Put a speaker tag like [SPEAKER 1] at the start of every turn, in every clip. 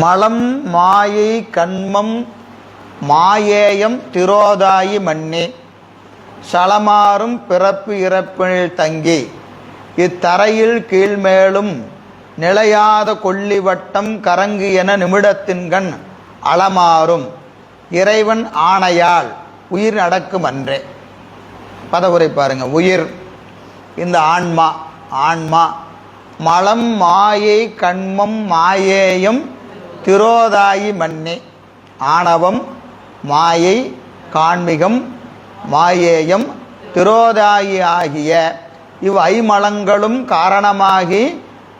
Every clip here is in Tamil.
[SPEAKER 1] மலம் மாயை கண்மம் மாயேயம் திரோதாயி மண்ணே சலமாறும் பிறப்பு இறப்பினில் தங்கி இத்தரையில் கீழ்மேலும் நிலையாத கொள்ளிவட்டம் கரங்கு என நிமிடத்தின்கண் அளமாறும் இறைவன் ஆணையால் உயிர் நடக்கும் அன்றே. பதவுரை பாருங்க. உயிர் இந்த ஆன்மா ஆன்மா. மலம் மாயை கண்மம் மாயேயம் திரோதாயி மண்ணே ஆணவம் மாயை காண்மிகம் மாயேயம் திரோதாயி ஆகிய இவ் ஐமலங்களும் காரணமாகி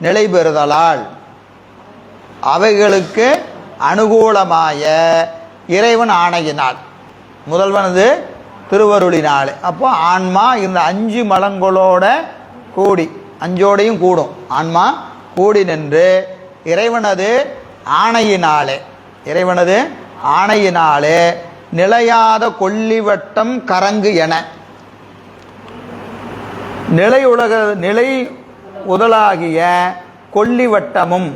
[SPEAKER 1] நிலை பெறுதலால் அவைகளுக்கு அனுகூலமாய இறைவன் ஆணையினால் முதல்வனது திருவருளினால். அப்போ ஆன்மா இந்த அஞ்சு மலங்களோட கூடி அஞ்சோடையும் கூடும். ஆன்மா கூடி நின்று இறைவனது ஆணையினாலே. இறைவனது ஆணையினாலே நிலையாத கொல்லிவட்டம் கரங்கு என. நிலை உலக நிலை உதலாகிய கொல்லிவட்டமும்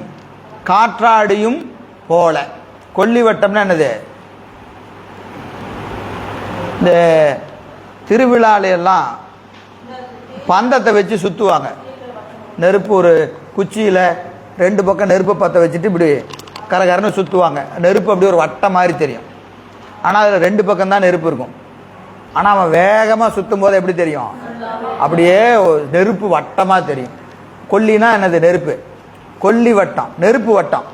[SPEAKER 1] காற்றாடியும் போல. கொல்லிவட்டம்னா என்னது? இந்த திருவிழால எல்லாம் பந்தத்தை வச்சு சுற்றுவாங்க நெருப்பு ஒரு குச்சியில் ரெண்டு பக்கம் நெருப்பை பற்ற வச்சுட்டு இப்படி கரகரன்னு சுற்றுவாங்க நெருப்பு அப்படி ஒரு வட்டம் மாதிரி தெரியும். ஆனால் அதில் ரெண்டு பக்கம் தான் நெருப்பு இருக்கும். ஆனால் அவன் வேகமாக சுற்றும் போது எப்படி தெரியும்? அப்படியே நெருப்பு வட்டமாக தெரியும். கொல்லினா என்னது நெருப்பு? கொல்லி வட்டம் நெருப்பு வட்டம்.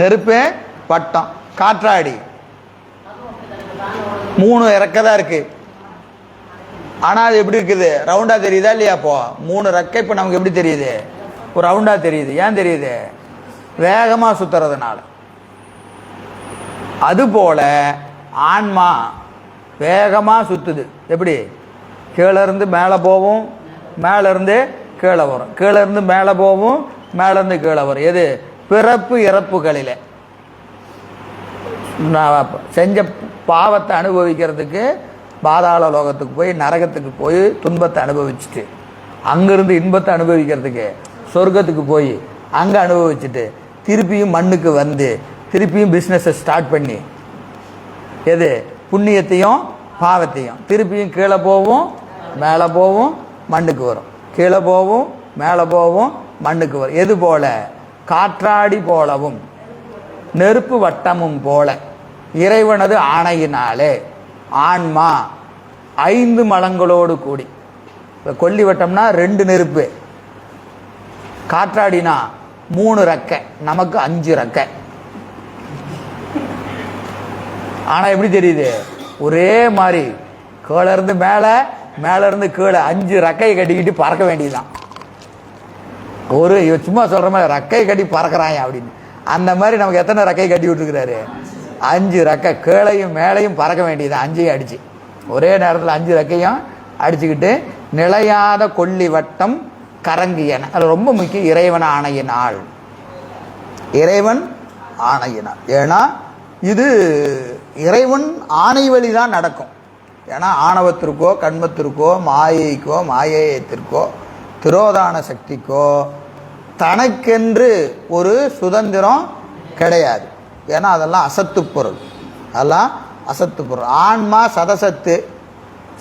[SPEAKER 1] நெருப்பு வட்டம். காற்றாடி. மூணு இறக்க தான் இருக்கு. ஆனால் அது எப்படி இருக்குது? ரவுண்டாக தெரியுதா இல்லையா அப்போ? மூணு ரெக்கை இப்போ நமக்கு எப்படி தெரியுது? ஒரு ரவுண்டாக தெரியுது. ஏன் தெரியுது? வேகமாக சுற்றுறதுனால அதுபோல் ஆன்மா வேகமாக சுற்றுது எப்படி? கீழேருந்து மேலே போகும் மேலேருந்து கீழே வரும். கீழேருந்து மேலே போகும் மேலேருந்து கீழே வரும். எது? பிறப்பு இறப்புகளில். செஞ்ச பாவத்தை அனுபவிக்கிறதுக்கு பாதாள லோகத்துக்கு போய் நரகத்துக்கு போய் துன்பத்தை அனுபவிச்சுட்டு அங்கேருந்து இன்பத்தை அனுபவிக்கிறதுக்கு சொர்க்கத்துக்கு போய் அங்கே அனுபவிச்சுட்டு திருப்பியும் மண்ணுக்கு வந்து திருப்பியும் பிஸ்னஸை ஸ்டார்ட் பண்ணி எது? புண்ணியத்தையும் பாவத்தையும். திருப்பியும் கீழே போவோம் மேலே போவோம் மண்ணுக்கு வரும். கீழே போவோம் மேலே போவோம் மண்ணுக்கு வரும். எது போல? காற்றாடி போலவும் நெருப்பு வட்டமும் போல. இறைவனது ஆணையினாலே ஆன்மா ஐந்து மலங்களோடு கூடி. இப்போ கொல்லி வட்டம்னா ரெண்டு நெருப்பு. காற்றாடினா மூணு ரெக்கை. நமக்கு அஞ்சு ரெக்கை. ஆனால் எப்படி தெரியுது? ஒரே மாதிரி கீழே இருந்து மேலே மேலே இருந்து கீழே அஞ்சு ரெக்கையை கட்டிக்கிட்டு பறக்க வேண்டியதுதான். ஒரு சும்மா சொல்கிற மாதிரி ரெக்கை கட்டி பறக்கிறாங்க அப்படின்னு. அந்த மாதிரி நமக்கு எத்தனை ரக்கை கட்டி விட்டுருக்கிறாரு? அஞ்சு ரெக்கை. கீழையும் மேலையும் பறக்க வேண்டியது அஞ்சையும் அடிச்சு. ஒரே நேரத்தில் அஞ்சு ரெக்கையும் அடிச்சுக்கிட்டு நிலையாத கொல்லி வட்டம் கரங்கியன அது ரொம்ப முக்கியம். இறைவன் ஆணையினால். இறைவன் ஆணையினால். ஏன்னா இது இறைவன் ஆணை வழி தான் நடக்கும். ஏன்னா ஆணவத்திற்கோ கண்மத்திற்கோ மாயைக்கோ மாயேயத்திற்கோ திரோதான சக்திக்கோ தனக்கென்று ஒரு சுதந்திரம் கிடையாது. ஏன்னா அதெல்லாம் அசத்து பொருள். அதெல்லாம் அசத்து பொருள். ஆன்மா சதசத்து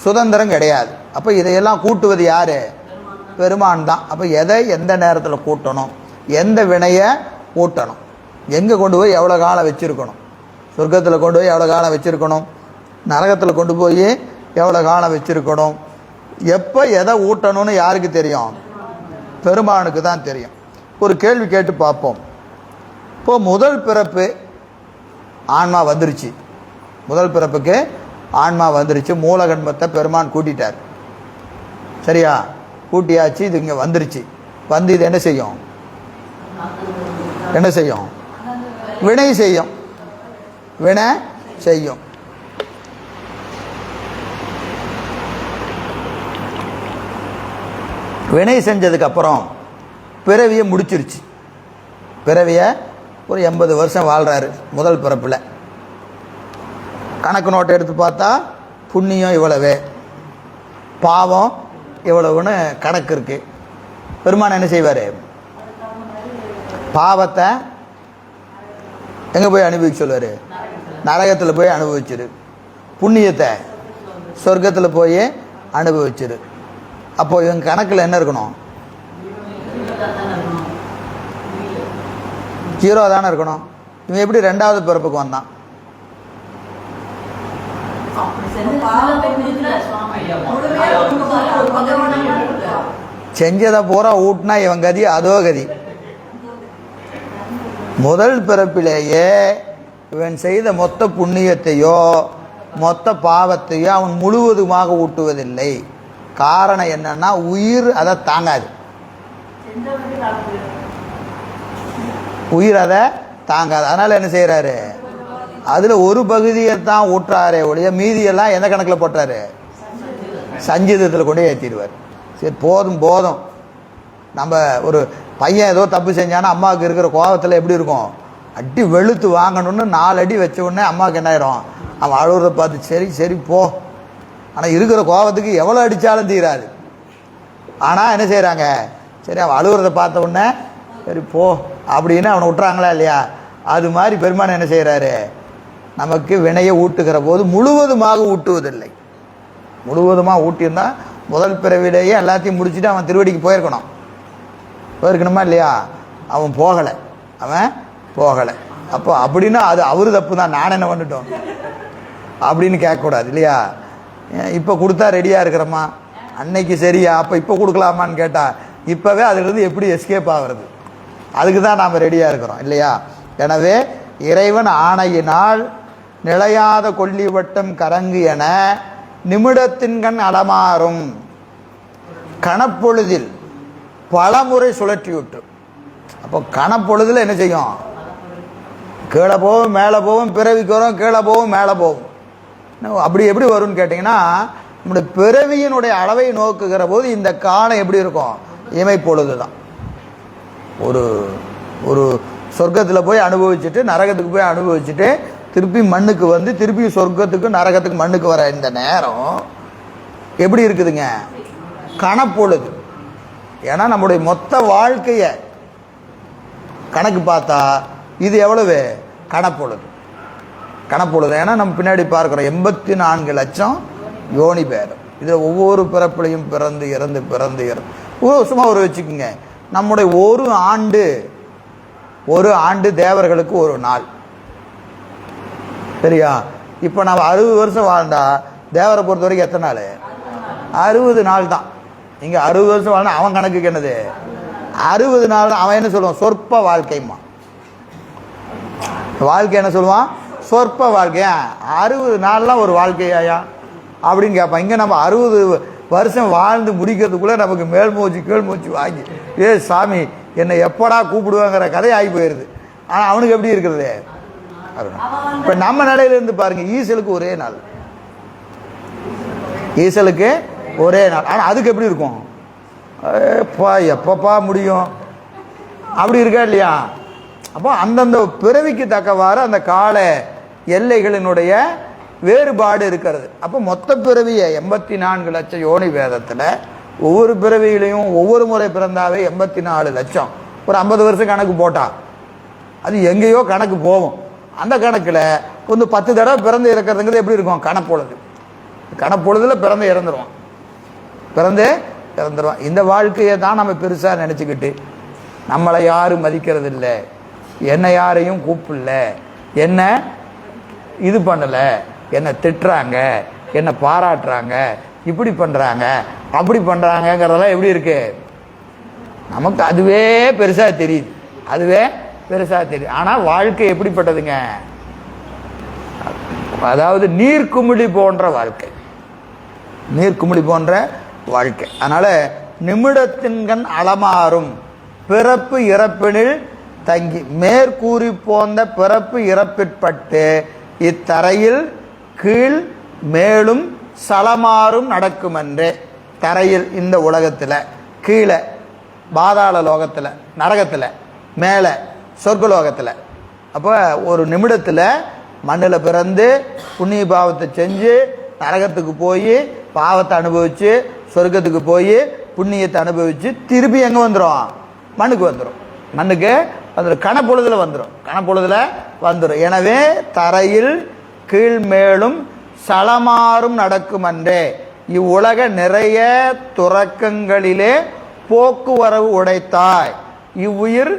[SPEAKER 1] சுதந்திரம் கிடையாது. அப்போ இதையெல்லாம் கூட்டுவது யாரு? பெருமான் தான். அப்போ எதை எந்த நேரத்தில் கூட்டணும்? எந்த வினையை ஊட்டணும் எங்கே கொண்டு போய் எவ்வளோ காலம் வச்சுருக்கணும்? சொர்க்கத்தில் கொண்டு போய் எவ்வளோ காலம் வச்சுருக்கணும்? நரகத்தில் கொண்டு போய் எவ்வளோ காலம் வச்சுருக்கணும்? எப்போ எதை ஊட்டணும்னு யாருக்கு தெரியும்? பெருமானுக்கு தான் தெரியும். ஒரு கேள்வி கேட்டு பார்ப்போம். இப்போ முதல் பிறப்பு ஆன்மா வந்துருச்சு. முதல் பிறப்புக்கு ஆன்மா வந்துருச்சு. மூலகன்மத்தை பெருமான் கூட்டிட்டார். சரியா? கூட்டியாச்சு இது இங்கே வந்துருச்சு. வந்து இது என்ன செய்யும்? என்ன செய்யும்? வினை செய்யும். வினை செய்யும். வினை செஞ்சதுக்கப்புறம் பிறவியை முடிச்சிருச்சு. பிறவியை ஒரு எண்பது வருஷம் வாழ்கிறாரு முதல் பிறப்பில். கணக்கு நோட்டை எடுத்து பார்த்தா புண்ணியம் இவ்வளவு. பாவம் இவ்வளவுன்னு கணக்கு இருக்குது பெருமான் என்ன செய்வார்? பாவத்தை எங்கே போய் அனுபவிக்க சொல்லுவார்? நரகத்தில் போய் அனுபவிச்சிரு. புண்ணியத்தை சொர்க்கத்தில் போய் அனுபவிச்சிரு. அப்போ இவங்க கணக்கில் என்ன இருக்கணும்? ஜீரோ தானே இருக்கணும். இவன் எப்படி ரெண்டாவது பிறப்புக்கு வந்தான்? செஞ்சதை பூரா ஊட்டினா இவன் கதி அதோ கதி. முதல் பிறப்பிலேயே இவன் செய்த மொத்த புண்ணியத்தையோ மொத்த பாவத்தையோ அவன் முழுவதுமாக ஊட்டுவதில்லை. காரணம் என்னன்னா உயிர் அதை தாங்காது. உயிர் அதை தாங்காது. அதனால என்ன செய்கிறாரு அதுல ஒரு பகுதியை தான் ஊட்டுறாரே ஒழிய மீதியெல்லாம் எந்த கணக்கில் போட்டாரு சஞ்சீதத்தில் கொண்டு ஏற்றிடுவார் சரி போதும் போதும். நம்ம ஒரு பையன் ஏதோ தப்பு செஞ்சானா அம்மாவுக்கு இருக்கிற கோபத்தில் எப்படி இருக்கும்? அடி வெளுத்து வாங்கணும்னு நாலு அடி வச்ச உடனே அம்மாவுக்கு என்ன ஆயிரும்? அவன் அழுகுறத பார்த்து சரி சரி போ. ஆனால் இருக்கிற கோபத்துக்கு எவ்வளோ அடித்தாலும் தீராது. ஆனால் என்ன செய்கிறாங்க சரி அவன் அழுகுறத பார்த்த உடனே சரி போ. அப்படின்னு அவனை விட்டுறாங்களா இல்லையா? அது மாதிரி பெருமான் என்ன செய்கிறாரு நமக்கு வினையை ஊட்டுகிற போது முழுவதுமாக ஊட்டுவதில்லை. முழுவதுமாக ஊட்டியிருந்தா முதல் பிறவிலேயே எல்லாத்தையும் முடிச்சுட்டு அவன் திருவடிக்கு போயிருக்கணும். போயிருக்கணுமா இல்லையா? அவன் போகலை. அவன் போகலை. அப்போ அப்படின்னா அது அவரு தப்பு தான். நான் என்ன பண்ணிட்டோம்? அப்படின்னு கேட்கக்கூடாது இல்லையா? இப்போ கொடுத்தா ரெடியாக இருக்கிறோமா? அன்னைக்கு சரியா? அப்போ இப்போ கொடுக்கலாமான்னு கேட்டால் இப்போவே அதுலேருந்து எப்படி எஸ்கேப் ஆகிறது? அதுக்கு தான் நாம் ரெடியாக இருக்கிறோம் இல்லையா? எனவே இறைவன் ஆணையினால் நிலையாத கொல்லி வட்டம் கரங்கு என நிமிடத்தின்கண் அடமாறும். கணப்பொழுதில் பலமுறை சுழற்றி விட்டு அப்போ கணப்பொழுதில் என்ன செய்யும்? கீழே போகும் மேலே போகும் பிறவிக்கு வரும் கீழே போகும் மேலே போகும் அப்படி எப்படி வரும்னு கேட்டிங்கன்னா நம்முடைய பிறவியினுடைய அளவை நோக்குகிற போது இந்த காலம் எப்படி இருக்கும்? இமை பொழுது தான் ஒரு ஒரு சொர்க்கத்தில் போய் அனுபவிச்சுட்டு நரகத்துக்கு போய் அனுபவிச்சுட்டு திருப்பி மண்ணுக்கு வந்து திருப்பி சொர்க்கத்துக்கு நரகத்துக்கு மண்ணுக்கு வர இந்த நேரம் எப்படி இருக்குதுங்க? கணப்பொழுது ஏன்னா நம்முடைய மொத்த வாழ்க்கையை கணக்கு பார்த்தா இது எவ்வளவு? கணப்பொழுது கணப்பொழுது ஏன்னா நம்ம பின்னாடி பார்க்குறோம் எண்பத்தி நான்கு லட்சம் யோனி பேரம் இதில் ஒவ்வொரு பிறப்புலையும் பிறந்து இறந்து பிறந்து இறந்து. ஒரு சும்மா ஒரு வச்சுக்கோங்க. நம்முடைய ஒரு ஆண்டு ஒரு ஆண்டு தேவர்களுக்கு ஒரு நாள். சரியா? இப்போ நம்ம அறுபது வருஷம் வாழ்ந்தா தேவரை பொறுத்த வரைக்கும் எத்தனை நாள்? அறுபது நாள் தான். இங்கே அறுபது வருஷம் வாழ்ந்தா அவன் கணக்குக்கு என்னது? அறுபது நாள் தான். அவன் என்ன சொல்லுவான்? சொற்ப வாழ்க்கைமா வாழ்க்கை என்ன சொல்லுவான்? சொற்ப வாழ்க்கையா அறுபது நாள்லாம் ஒரு வாழ்க்கையாயா? அப்படின்னு கேட்பான் இங்கே நம்ம அறுபது வருஷம் வாழ்ந்து முடிக்கிறதுக்குள்ளே நமக்கு மேல் மூச்சு கீழ் மூச்சு வாங்கி ஏ சாமி என்னை எப்படா கூப்பிடுவாங்கிற கதை ஆகி போயிடுது ஆனால் அவனுக்கு எப்படி இருக்கிறது? இப்போ நம்ம நிலையில இருந்து பாருங்க ஈசலுக்கு ஒரே நாள். ஈசலுக்கு ஒரே நாள். ஆனால் அதுக்கு எப்படி இருக்கும்? ஏப்பா எப்பப்பா முடியும்? அப்படி இருக்கா இல்லையா? அப்போ அந்தந்த பிறவிக்கு தக்கவாறு அந்த கால எல்லைகளினுடைய வேறுபாடு இருக்கிறது. அப்போ மொத்த பிறவியை எண்பத்தி நான்கு லட்சம் யோனி வேதத்தில் ஒவ்வொரு பிறவியிலையும் ஒவ்வொரு முறை பிறந்தாவே எண்பத்தி நாலு லட்சம். ஒரு ஐம்பது வருஷம் கணக்கு போட்டா. அது எங்கேயோ கணக்கு போகும். அந்த கணக்கில் வந்து பத்து தடவை பிறந்து இறக்கிறதுங்கிறது எப்படி இருக்கும்? கணப்பொழுது. கணப்பொழுதில் பிறந்து இறந்துருவான். பிறந்து இறந்துருவான். இந்த வாழ்க்கையை தான் நம்ம பெருசாக நினச்சிக்கிட்டு நம்மளை யாரும் மதிக்கிறது இல்லை என்னை யாரையும் கூப்பிடல. என்ன இது பண்ணலை. என்னை திட்டுறாங்க. என்னை பாராட்டுறாங்க. இப்படி பண்ணுறாங்க அப்படி பண்ணுறாங்கங்கிறதெல்லாம் எப்படி இருக்கு? நமக்கு அதுவே பெருசாக தெரியுது. அதுவே பெருசாக தெரியுது ஆனால் வாழ்க்கை எப்படிப்பட்டதுங்க? அதாவது நீர்க்குமிழி போன்ற வாழ்க்கை. நீர்க்குமிழி போன்ற வாழ்க்கை. அதனால் நிமிடத்தின்கண் அலமாறும். பிறப்பு இறப்பினில் தங்கி. மேற்கூறி போந்த பிறப்பு இறப்பிற்பட்டு இத்தரையில் கீழ் மேலும் சலமாறும் நடக்குமென்றே. தரையில் இந்த உலகத்தில். கீழே பாதாள லோகத்தில் நரகத்தில். மேலே சொர்க்கலோகத்தில். அப்போ ஒரு நிமிடத்தில் மண்ணில் பிறந்து புண்ணிய பாவத்தை செஞ்சு நரகத்துக்கு போய் பாவத்தை அனுபவித்து சொர்க்கத்துக்கு போய் புண்ணியத்தை அனுபவித்து திருப்பி எங்கே வந்துடும் மண்ணுக்கு வந்துடும் மண்ணுக்கு வந்துடும் கணப்பொழுதில் வந்துடும் கணப்பொழுதில் வந்துடும் எனவே தரையில் கீழ் மேலும் சலமாறும் நடக்கும் அன்றே. இவ்வுலக நிறைய துறக்கங்களிலே போக்குவரவு உடைத்தாய். இவ்வுயிர்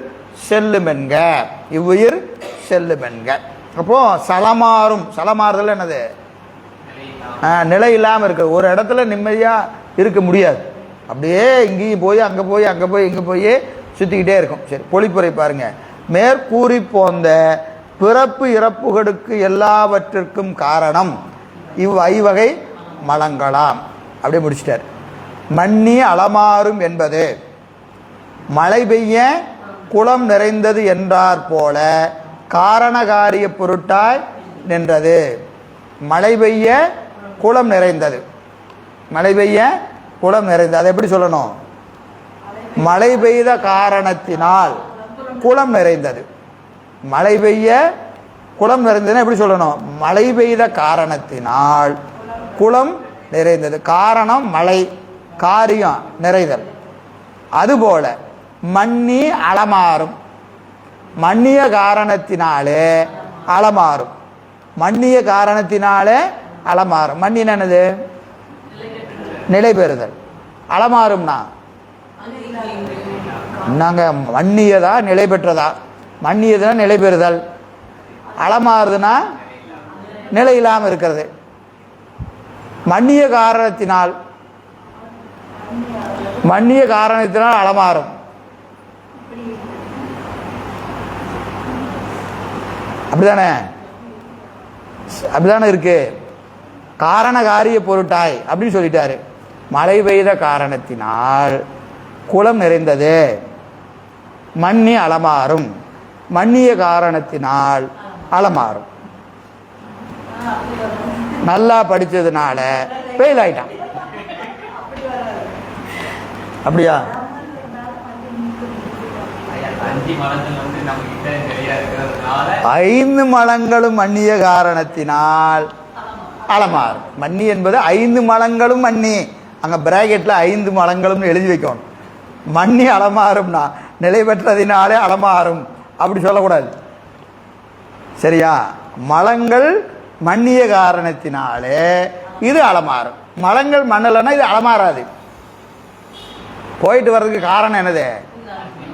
[SPEAKER 1] செல்லுமென்க. இவ்வுயிர் செல்லுமென்க. அப்போ சலமாறும் சலமாறுதல் என்னது? நிலை இல்லாமல் இருக்க. ஒரு இடத்துல நிம்மதியாக இருக்க முடியாது. அப்படியே இங்கேயும் போய் அங்கே போய் அங்கே போய் இங்கே போய் சுற்றிக்கிட்டே இருக்கும். சரி பொழிப்புரை பாருங்க. மேற்கூறி போந்த பிறப்பு இறப்புகளுக்கு எல்லாவற்றிற்கும் காரணம் இவ் ஐவகை மலங்களாம். அப்படியே முடிச்சிட்டார். மண்ணி அலமாறும் என்பது. மழை பெய்ய குளம் நிறைந்தது என்றார் போல காரணகாரிய பொருட்டாய் நின்றது. மழை பெய்ய குளம் நிறைந்தது. மழை பெய்ய குளம் நிறைந்தது. அதை எப்படி சொல்லணும்? மழை பெய்த காரணத்தினால் குளம் நிறைந்தது. மழை பெய்ய குளம் நிறைந்ததுன்னா எப்படி சொல்லணும்? மழை பெய்த காரணத்தினால் குளம் நிறைந்தது. காரணம் மழை காரியம் நிறைதல். அதுபோல மண்ணி அளமாறும் மண்ணிய காரணத்தினாலே அளமாறும் மண்ணிய காரணத்தினாலே அளமாறும் மண்ணின் என்னது? நிலை பெறுதல். அளமாறும்னா நாங்க மண்ணியதா நிலை பெற்றதா? மண்ணியதுனா நிலை பெறுதல். அளமாறுதுன்னா நிலை இல்லாமல் இருக்கிறது. மண்ணிய காரணத்தினால். மண்ணிய காரணத்தினால் அளமாறும் அப்படிதானே? அப்படிதானே இருக்கு. காரண காரிய பொருட்டாய் அப்படின்னு சொல்லிட்டாரு. மழை பெய்த காரணத்தினால் குளம் நிறைந்தது. மண்ணி அலமாறும் மண்ணிய காரணத்தினால் அலமாறும் நல்லா படித்ததுனால ஃபெயில் ஆயிட்டான். அப்படியா?
[SPEAKER 2] அஞ்சு மலங்கள் வந்து நம்ம கிட்ட நிறைய இருக்கிறது.
[SPEAKER 1] ஐந்து மலங்களும் மன்னிய காரணத்தினால். அலமாறும் மன்னி என்பது ஐந்து மலங்களும் மன்னி அங்க பிராக்கெட்ல ஐந்து மலங்களும் எழுதி வைக்கணும். மன்னி அலமாறும்னா நிலை பெற்றதினாலே அலமாறும் அப்படி சொல்லக்கூடாது. சரியா? மலங்கள் மன்னிய காரணத்தினாலே இது அலமாறும் மலங்கள் மண்ணலைன்னா இது அலமாறாது போயிட்டு வர்றதுக்கு காரணம் என்னது?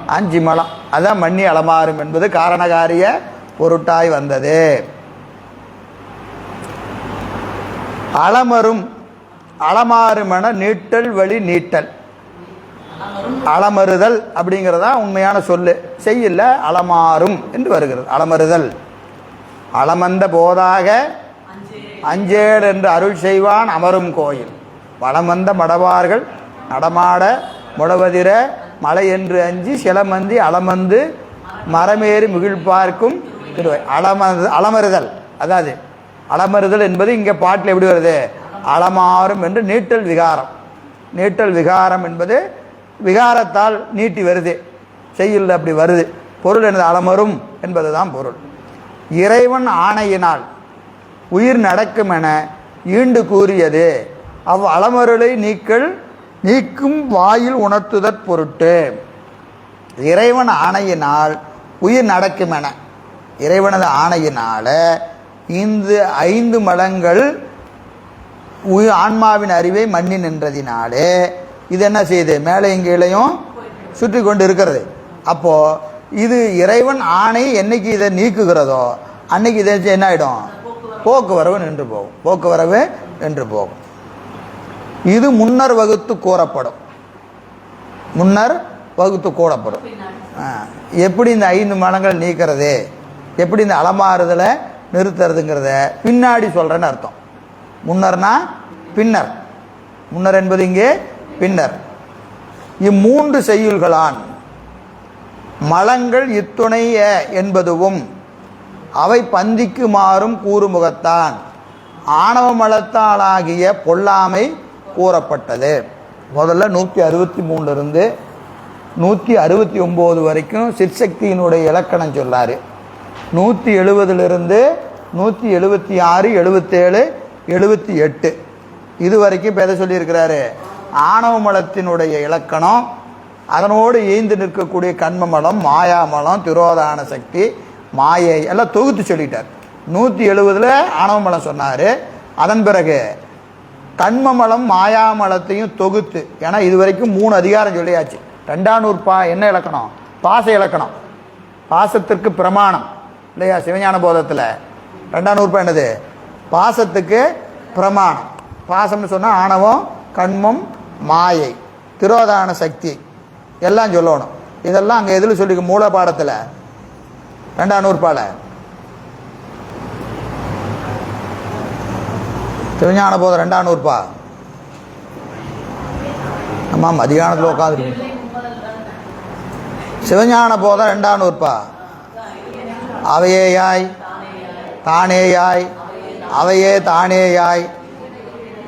[SPEAKER 1] அஞ்சு மலம். அதான் மண்ணி அலமாறும் என்பது காரணகாரிய பொருட்டாய் வந்தது. அலமரும் அலமாறுமென நீட்டல் வழி நீட்டல். அலமறுதல் அப்படிங்கிறதா உண்மையான சொல்லு. செய்யல அலமாறும் என்று வருகிறது. அலமறுதல். அலமந்த போதாக அஞ்சேல் என்று அருள் செய்வான் அமரும் கோயில். வளமந்த மடவார்கள் நடமாட முடவதிர மலை என்று அஞ்சி சிலமந்தி அலமந்து மரமேறி முகிழ்பார்க்கும் திருவை. அலமது அலமறுதல். அதாவது அலமறுதல் என்பது இங்கே பாட்டில் எப்படி வருது? அலமாறும் என்று நீட்டல் விகாரம். நீட்டல் விகாரம் என்பது விகாரத்தால் நீட்டி வருது. செய்யுள் அப்படி வருது. பொருள் எனது அலமரும் என்பதுதான் பொருள். இறைவன் ஆணையினால் உயிர் நடக்கும் என ஈண்டு கூறியது அவ் அலமருளை நீக்கல் நீக்கும் வாயில் உணர்த்துதற் பொருட்டு. இறைவன் ஆணையினால் உயிர் நடக்கும் என. இறைவனது ஆணையினால இந்த ஐந்து மலங்கள் உயிர் ஆன்மாவின் அறிவை மண்ணி நின்றதினாலே இது என்ன செய்யுது மேலே கீழையும் சுற்றி கொண்டு இருக்கிறது அப்போ இது இறைவன் ஆணை என்னைக்கு இதை நீக்குகிறதோ அன்னைக்கு இதை என்ன ஆயிடும்? போக்குவரவு நின்று போகும். போக்குவரவு நின்று போகும். இது முன்னர் வகுத்து கூறப்படும். முன்னர் வகுத்து கூறப்படும். எப்படி இந்த ஐந்து மனங்கள் நீக்கிறது? எப்படி இந்த அலமாறுதலை நிறுத்துறதுங்கிறத பின்னாடி சொல்றேன்னு அர்த்தம். முன்னர்னா பின்னர். முன்னர் என்பது இங்கே பின்னர். இம்மூன்று செய்யுள்களான் மலங்கள் இத்துணைய என்பதுவும் அவை பந்திக்கு மாறும் கூறுமுகத்தான். ஆணவ மலத்தாலாகிய பொல்லாமை கூறப்பட்டது. முதல்ல நூற்றி அறுபத்தி மூணுலேருந்து நூற்றி அறுபத்தி ஒம்பது வரைக்கும் சிற்சக்தியினுடைய இலக்கணம் சொல்லார். நூற்றி எழுபதுலேருந்து நூற்றி எழுபத்தி ஆறு எழுபத்தேழு எழுபத்தி எட்டு. இது வரைக்கும் இப்போ எதை சொல்லியிருக்கிறாரு? ஆணவ மலத்தினுடைய இலக்கணம் அதனோடு ஈந்து நிற்கக்கூடிய கண்மமலம் மாயாமலம் திரோதான சக்தி மாயை எல்லாம் தொகுத்து சொல்லிட்டார். நூற்றி எழுபதில் ஆணவமலம் சொன்னார். அதன் பிறகு கண்மமலம் மாயாமலத்தையும் தொகுத்து. ஏன்னா இது வரைக்கும் மூணு அதிகாரம் சொல்லியாச்சு. ரெண்டாம் நூற்பா என்ன இலக்கணம்? பாச இலக்கணம். பாசத்திற்கு பிரமாணம். இல்லையா? சிவஞான போதத்தில். ரெண்டாம் என்னது? பாசத்துக்கு பிரமாணம். பாசம்னு சொன்னால் ஆணவம் கண்மம் மாயை திரோதான சக்தி. எல்லாம் சொல்லணும். இதெல்லாம் அங்கே எதில் சொல்லிக்க மூல பாடத்தில். ரெண்டாம் நூற்பால. திருஞான போதம் ரெண்டாம் நூறுப்பா. ஆமாம் மதியானத்தில் உட்காந்துருக்கு சிவஞான போதம் ரெண்டாம் நூறுப்பா. அவையேயாய் தானேயாய் அவையே தானேயாய்.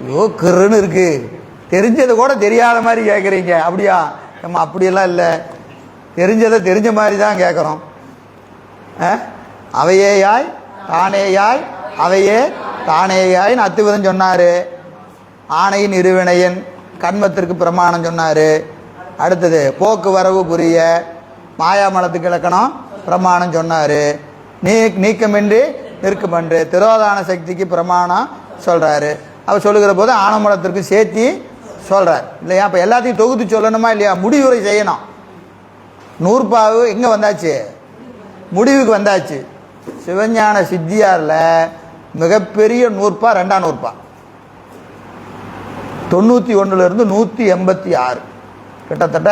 [SPEAKER 1] ஐயோ கிருன்னு இருக்கு. தெரிஞ்சது கூட தெரியாத மாதிரி கேட்குறீங்க அப்படியா? நம்ம அப்படியெல்லாம் இல்லை. தெரிஞ்சதை தெரிஞ்ச மாதிரி தான் கேட்குறோம் அவையேயாய் தானேயாய் அவையே தானேயாயின் அத்துவிதம் சொன்னார். ஆணையின் இருவினையன் கண்மத்திற்கு பிரமாணம் சொன்னார். அடுத்தது போக்குவரவு புரிய மாயாமலத்துக்கு இலக்கணம் பிரமாணம் சொன்னார். நீ நீக்கமின்றி நிற்குமன்று திரோதான சக்திக்கு பிரமாணம் சொல்கிறாரு அவர் சொல்லுகிற போது ஆனமலத்திற்கு சேர்த்தி சொல்கிறார் இல்லையா? அப்போ எல்லாத்தையும் தொகுத்து சொல்லணுமா இல்லையா? முடிவுரை செய்யணும். நூற்பாவு எங்கே வந்தாச்சு? முடிவுக்கு வந்தாச்சு. சிவஞான சித்தியாரில் மிகப்பெரிய நூற்பா ரெண்டாம் நூற்பா. தொண்ணூற்றி ஒன்றுலேருந்து நூற்றி எண்பத்தி ஆறு கிட்டத்தட்ட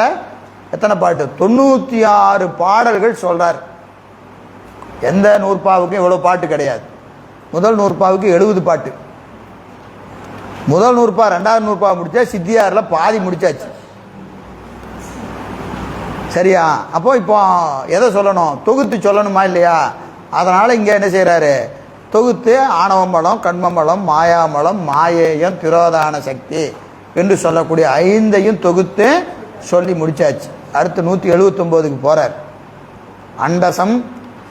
[SPEAKER 1] எத்தனை பாட்டு? தொண்ணூற்றி ஆறு பாடல்கள் சொல்கிறார் எந்த நூற்பாவுக்கும் இவ்வளோ பாட்டு கிடையாது. முதல் நூற்பாவுக்கு எழுபது பாட்டு. முதல் நூற்பா ரெண்டாவது நூற்பா முடிச்சா சித்தியாரில் பாதி முடிச்சாச்சு. சரியா? அப்போ இப்போ எதை சொல்லணும்? தொகுத்து சொல்லணுமா இல்லையா? அதனால் இங்கே என்ன செய்கிறாரு தொகுத்து ஆணவமலம் கண்மமலம் மாயாமலம் மாயேயம் திரோதான சக்தி என்று சொல்லக்கூடிய ஐந்தையும் தொகுத்து சொல்லி முடிச்சாச்சு. அடுத்து நூற்றி எழுபத்தொம்போதுக்கு போகிறார் அண்டசம்